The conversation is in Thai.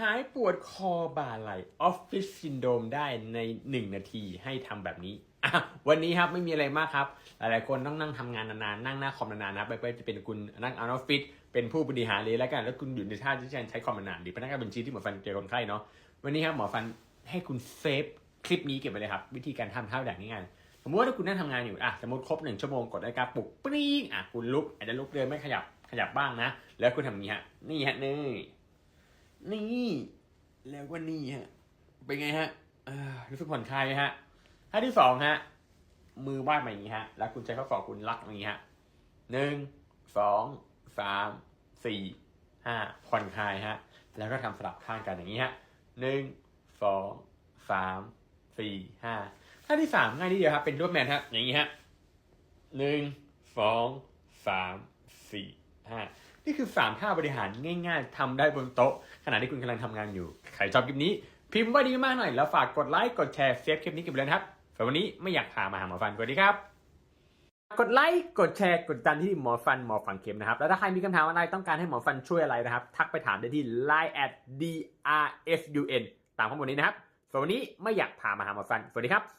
หายปวดคอบ่าไหลออฟฟิศซินโดมได้ใน 1 นาทีให้ทำแบบนี้อะวันนี้ครับไม่มีอะไรมากครับ หลายๆคนต้องนั่งทำงานนานๆ นั่งหน้าคอมนานๆนะครับไม่ว่าจะเป็นคุณนั่งออฟฟิศเป็นผู้บริหารเลยแล้วกัน แล้วคุณอยู่ในท่าที่ใช้คอมนานๆหรือพนักงานบัญชีที่หมอฟันเจอคนไข้เนาะวันนี้ครับหมอฟันให้คุณเซฟคลิปนี้เก็บไปเลยครับ วิธีการทำเท่าแบบนี้งานสมมติว่าถ้าคุณนั่งทำงานอยู่อะสมมติครบหนึ่งชั่วโมงกดนาฬิกาปลุกปริ้งอะคุณลุกอาจจะลุกเดินไม่ขยับขยับบ้างนะ แล้วคุณทำอย่างนี้ฮะนี่ฮะนี่ นี่แล้วก็นี่ฮะ เป็นไงฮะรู้สึกผ่อนคลายไหมฮะท่าที่สองฮะ มือวาดมาอย่างนี้ฮะ แล้วคุณใช้ข้อศอกคุณลักอย่างนี้ฮะหนึ่งสองสามสี่ห้าผ่อนคลายฮะ แล้วก็ทำสลับข้างกันอย่างนี้ฮะหนึ่งสองสามสี่ห้าท่าที่สามง่ายนิดเดียวครับ เป็นรูปแมนฮะอย่างนี้ฮะหนึ่งสองสามสี่ห้า นี่คือสามท่าบริหารง่าย ๆทำได้บนโต๊ะ ขณะที่คุณกำลังทำงานอยู่ ใครชอบคลิปนี้ พิมพ์ว่าดีมากหน่อย แล้วฝากกดไลค์ กดแชร์เซฟคลิปนี้กันไปเลยนะครับสำหรับวันนี้ไม่อยากพามาหาหมอฟันสวัสดีครับ กดไลค์ กดแชร์ กดติดตามที่หมอฟันหมอฟังเข็มนะครับ แล้วถ้าใครมีคำถามอะไรต้องการให้หมอฟันช่วยอะไรนะครับ ทักไปถามได้ที่ line at drfun ตามข้อมูลนี้นะครับสำหรับวันนี้ไม่อยากพามาหาหมอฟันสวัสดีครับ